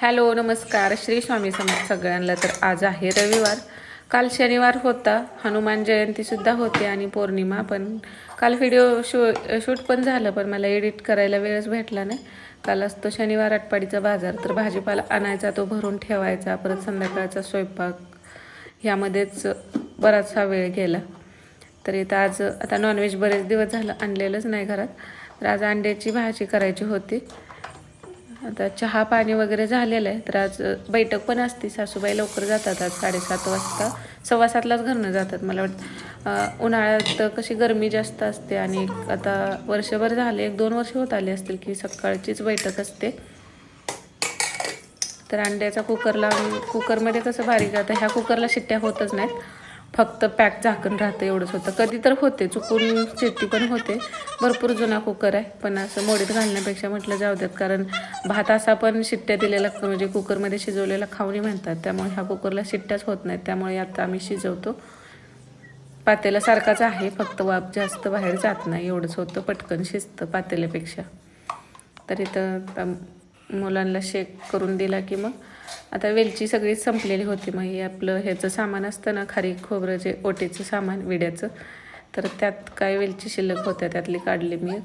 Hello नमस्कार. श्री स्वामी समर्थ सगळ्यांना तर आज आहे रविवार. काल शनिवार होता. हनुमान जयंतीसुद्धा होती आणि पौर्णिमा पण काल व्हिडिओ शू शूट पण झालं पण मला एडिट करायला वेळच भेटला नाही. काल असतो शनिवार आटपाडीचा बाजार तर भाजीपाला आणायचा तो भरून ठेवायचा परत संध्याकाळचा स्वयंपाक. ह्यामध्येच बराचसा वेळ गेला. तर इथं आज आता नॉनव्हेज बरेच दिवस झालं आणलेलंच नाही घरात. तर आज अंड्याची भाजी करायची होती. आता चहा पाणी वगैरे झालेलं आहे तर आज बैठक पण असते सासूबाई लवकर जातात आज साडेसात वाजता. सव्वा सातलाच घरनं जातात मला वाटतं. उन्हाळ्यात कशी गरमी जास्त असते आणि आता वर्षभर झाले एक दोन वर्ष होत आले असतील की सकाळचीच बैठक असते. तर अंड्याचा कुकर लावून कुकरमध्ये कसं बारीक आता ह्या कुकरला शिट्ट्या होतच नाहीत. फक्त पॅक झाकण राहतं एवढंच होतं. कधी तर होते चुकून चिट्टी पण होते. भरपूर जुना कुकर आहे पण असं मोडीत घालण्यापेक्षा म्हटलं जाऊ देत. कारण भात असा पण शिट्ट्या दिलेला म्हणजे कुकरमध्ये शिजवलेला खावणी म्हणतात. त्यामुळे ह्या कुकरला शिट्ट्याच होत नाहीत त्यामुळे आता आम्ही शिजवतो. पातेला सारखाच आहे फक्त वाफ जास्त बाहेर जात नाही एवढंच होतं. पटकन शिजतं पातेल्यापेक्षा. तर इथं मुलांना शेक करून दिला की मग आता वेलची सगळी संपलेली होती मग हे आपलं ह्याचं सामान असतं ना खारीक खोबरं जे ओटीचं सामान विड्याचं तर त्यात काय वेलची शिल्लक होत्या त्यातली काढली मी.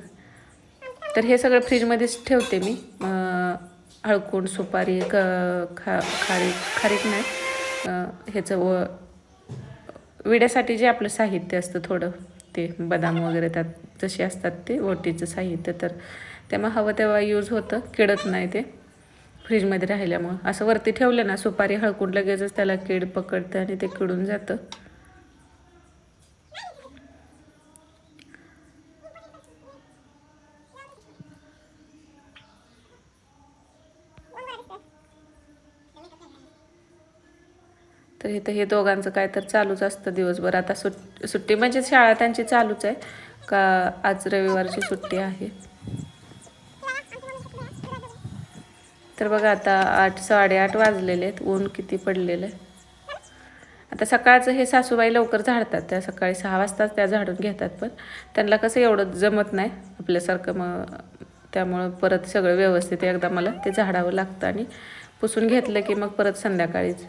तर हे सगळं फ्रीजमध्येच ठेवते मी. अं, हळकुंड सुपारी क खा खारीक खारीक नाही ह्याचं व विड्यासाठी जे आपलं साहित्य असतं थोडं ते बदाम वगैरे त्यात जसे असतात ते ओटीचं साहित्य तर तेव्हा हवं तेव्हा यूज होतं किडत नाही ते. फ्रीजमध्ये राहिल्यामुळं. असं वरती ठेवलं ना सुपारी हळकून लगेचच त्याला कीड पकडतं आणि ते किडून जातं. तर इथं हे दोघांचं काय तर चालूच असतं दिवसभर. आता सुट सुट्टी म्हणजे शाळा त्यांची चालूच आहे. का आज रविवारची सुट्टी आहे? तर बघा आता आठ साडेआठ वाजलेले आहेत. ऊन किती पडलेलं आहे. आता सकाळचं हे सासूबाई लवकर झाडतात. त्या सकाळी सहा वाजताच त्या झाडून घेतात पण त्यांना कसं एवढं जमत नाही आपल्यासारखं मग त्यामुळं परत सगळं व्यवस्थित एकदा मला ते झाडावं लागतं आणि पुसून घेतलं की मग परत संध्याकाळीच.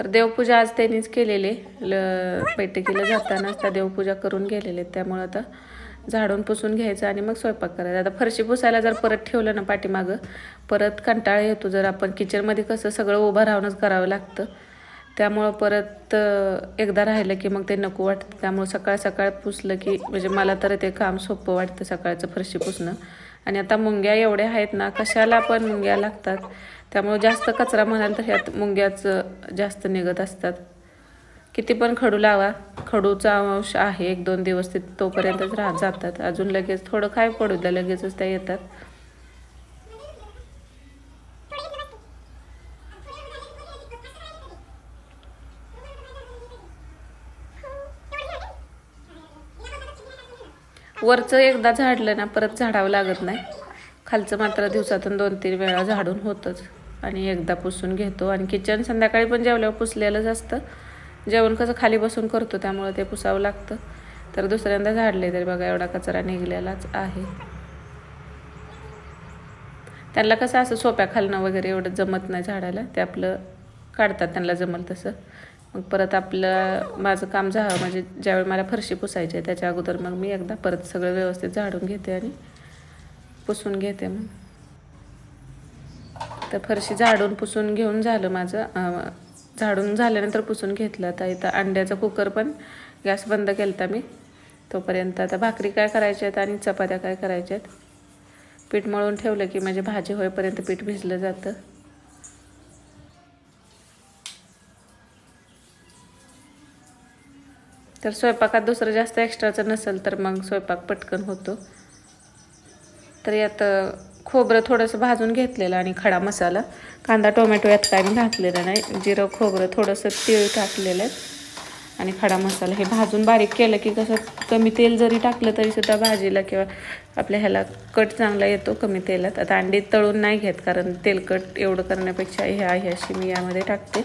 तर देवपूजा आज त्यांनीच केलेली. ल बैठकीला जातानाच त्या देवपूजा करून गेलेले. त्यामुळं आता झाडून पुसून घ्यायचं आणि मग स्वयंपाक करायचा. आता फरशी पुसायला जर परत ठेवलं ना पाठीमागं परत कंटाळा येतो जर आपण किचनमध्ये कसं सगळं उभं राहूनच करावं लागतं. त्यामुळं परत एकदा राहिलं की मग ते नको वाटतं. त्यामुळं सकाळ सकाळ पुसलं की म्हणजे मला तर ते काम सोपं वाटतं सकाळचं फरशी पुसणं. आणि आता मुंग्या एवढ्या आहेत ना कशाला पण मुंग्या लागतात. त्यामुळे जास्त कचरा म्हणाल तर ह्यात मुंग्याचं जास्त निघत असतात. किती पण खडू लावा. खडूचा अंश आहे एक दोन दिवस ते तोपर्यंतच राहत जातात. अजून लगेच थोडं काय पडू द्या लगेचच त्या येतात. वरचं एकदा झाडलं ना परत झाडावं लागत नाही. खालचं मात्र दिवसातून दोन तीन वेळा झाडून होतंच. आणि एकदा पुसून घेतो. आणि किचन संध्याकाळी पण जेवल्यावर पुसलेलंच असतं. जेवण कसं खाली बसून करतो त्यामुळं ते पुसावं लागतं. तर दुसऱ्यांदा झाडले तरी बघा एवढा कचरा निघलेलाच आहे. त्यांना कसं असं सोप्या खालणं वगैरे एवढं जमत नाही झाडाला. ते आपलं काढतात त्यांना जमल तसं. मग परत आपलं माझं काम झालं म्हणजे ज्यावेळी मला फरशी पुसायची आहे त्याच्या अगोदर मग मी एकदा परत सगळं व्यवस्थित झाडून घेते आणि पुसून घेते मग. तर फरशी झाडून पुसून घेऊन झालं माझं. झाडून झाल्यानंतर पुसून घेतलं. आता इथं अंड्याचा कुकर पण गॅस बंद केला मी. तोपर्यंत आता भाकरी काय करायच्या आहेत आणि चपात्या काय करायच्या आहेत? पीठ मळून ठेवलं की म्हणजे भाजी होईपर्यंत पीठ भिजलं जातं. तर स्वयंपाकात दुसरं जास्त एक्स्ट्राचं नसेल तर मग स्वयंपाक पटकन होतो. तर यात खोबरं थोडंसं भाजून घेतलेलं आणि खडा मसाला. कांदा टोमॅटो यात काय मी घातलेलं नाही. जिरं खोबरं थोडंसं तीळ टाकलेलं आहे. आणि खडा मसाला हे भाजून बारीक केलं की कसं कमी तेल जरी टाकलं तरीसुद्धा भाजीला किंवा आपल्या ह्याला कट चांगला येतो कमी तेलात. आता अंडी तळून नाही घेत कारण तेलकट एवढं करण्यापेक्षा हे आहे अशी मी यामध्ये टाकते.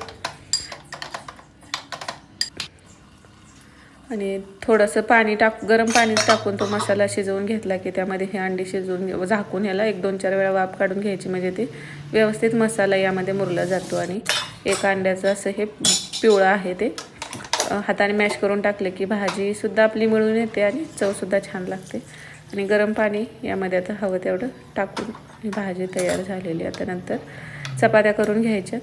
आणि थोडंसं पाणी टाक गरम पाणी टाकून तो मसाला शिजवून घेतला की त्यामध्ये हे अंडी शिजवून झाकून ह्याला एक दोन चार वेळा वाफ काढून घ्यायची. म्हणजे ते व्यवस्थित मसाला यामध्ये मुरला जातो आणि एका अंड्याचं असं हे पिवळं आहे ते हाताने मॅश करून टाकले की भाजीसुद्धा आपली मिळून येते आणि चवसुद्धा छान लागते. आणि गरम पाणी यामध्ये आता हवं तेवढं टाकून भाजी तयार झालेली आता नंतर चपात्या करून घ्यायच्या.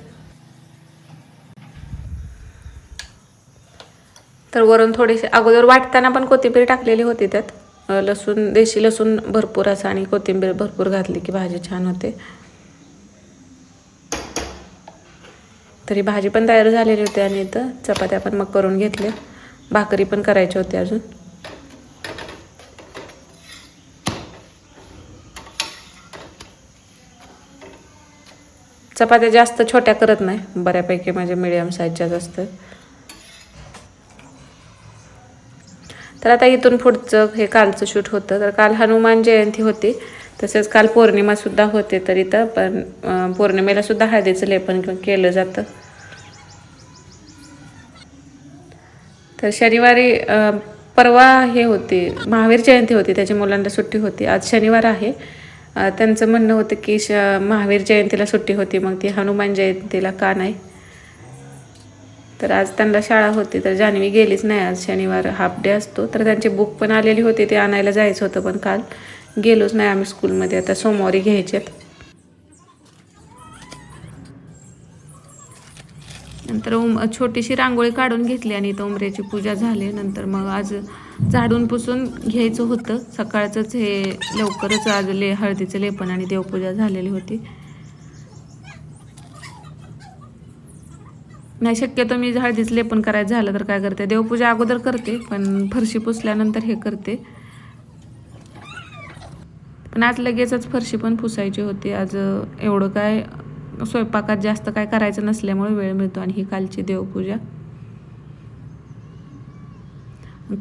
तर वरून थोडीशी अगोदर वाटताना पण कोथिंबीर टाकलेली होती त्यात. लसूण देशी लसूण भरपूर असं आणि कोथिंबीर भरपूर घातली की भाजी छान होते. तरी भाजी पण तयार झालेली होती आणि इथं चपात्या पण मग करून घेतल्या. भाकरी पण करायची होती अजून. चपात्या जास्त छोट्या करत नाही बऱ्यापैकी माझ्या मिडियम साईजच्याच असतात. तर आता इथून पुढचं हे कालचं शूट होतं. तर काल हनुमान जयंती होती. तसेच काल पौर्णिमासुद्धा होते तर इथं पण पौर्णिमेलासुद्धा हळदीचं लेपन केलं जातं. तर शनिवारी परवा हे होते महावीर जयंती होती त्याच्या मुलांना सुट्टी होती. आज शनिवार आहे. त्यांचं म्हणणं होतं की श महावीर जयंतीला सुट्टी होती मग ती हनुमान जयंतीला का नाही? तर आज त्यांना शाळा होती तर जान्हवी गेलीच नाही आज. शनिवार हाफ डे असतो. तर त्यांची बुक पण आलेली होती ते आणायला जायचं होतं पण काल गेलोच नाही आम्ही स्कूलमध्ये आता सोमवारी घ्यायचेत नंतर उम छोटीशी रांगोळी काढून घेतली आणि इथं उमऱ्याची पूजा झाली. नंतर मग आज झाडून पुसून घ्यायचं होतं. सकाळचंच हे लवकरच आज ले हळदीचं लेपन आणि देवपूजा झालेली होती. नाही शक्यतो मी हळदीच लेपन करायचं झालं तर काय करते? देवपूजा अगोदर करते पण फरशी पुसल्यानंतर हे करते. पण आज लगेचच फरशी पण पुसायची होती. आज एवढं काय स्वयंपाकात जास्त काय करायचं नसल्यामुळे वेळ मिळतो आणि ही कालची देवपूजा.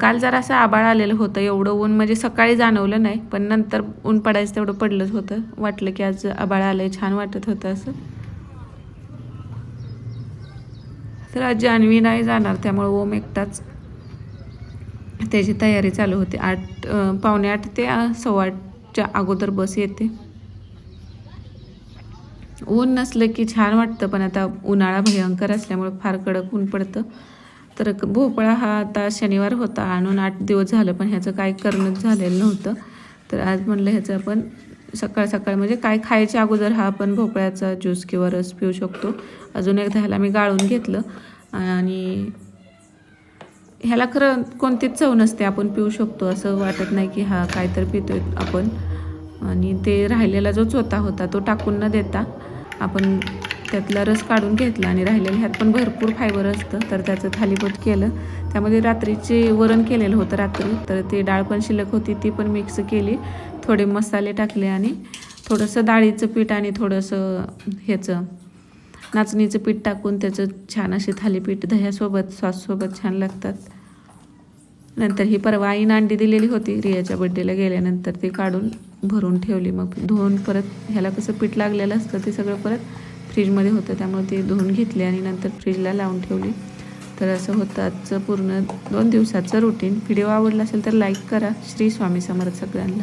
काल जरा असं आबाळ आलेलं होतं एवढं ऊन म्हणजे सकाळी जाणवलं नाही पण नंतर ऊन पडायचं तेवढं पडलंच होतं. वाटलं की आज आबाळ आलं छान वाटत होतं असं. तर आज जान्हवी नाही जाणार त्यामुळे ओम एकटाच त्याची तयारी चालू होते. आठ पावणे आठ ते सव्वा आठच्या अगोदर बस येते. ऊन नसलं की छान वाटतं पण आता उन्हाळा भयंकर असल्यामुळे फार कडक ऊन पडतं. तर भोपळा हा आता शनिवार होता आणून आठ दिवस झालं पण ह्याचं काय करणंच झालेलं नव्हतं. तर आज म्हणलं ह्याचं आपण सकाळ सकाळ म्हणजे काय खायच्या अगोदर हा आपण भोपळ्याचा ज्यूस किंवा रस पिऊ शकतो. अजून एकदा ह्याला मी गाळून घेतलं. आणि ह्याला खरं कोणतीच चव नसते आपण पिऊ शकतो. असं वाटत नाही की हा काय तर पितोय आपण. आणि ते राहिलेला जो चोथा होता तो टाकून न देता आपण त्यातला रस काढून घेतला आणि राहिलेलं ह्यात पण भरपूर फायबर असतं. तर त्याचं थालीपीठ केलं. त्यामध्ये रात्रीचे वरण केलेलं होतं रात्री. तर ते डाळ पण शिल्लक होती ती पण मिक्स केली. थोडे मसाले टाकले आणि थोडंसं डाळीचं पीठ आणि थोडंसं ह्याचं नाचणीचं पीठ टाकून त्याचं छान असे थालीपीठ दह्यासोबत सॉससोबत छान लागतात. नंतर ही परवा आईनं अंडी दिलेली होती. रियाच्या बड्डेला गेल्यानंतर ती काढून भरून ठेवली. मग धुवून परत ह्याला कसं पीठ लागलेलं असतं ते सगळं परत फ्रीजमध्ये होतं त्यामुळे ते धुवून घेतले आणि नंतर फ्रीजला लावून ठेवली. तर असं होतं आजचं पूर्ण दोन दिवसाचं रुटीन व्हिडिओ आवडला असेल तर लाईक करा. श्री स्वामी समर्थ सगळ्यांना.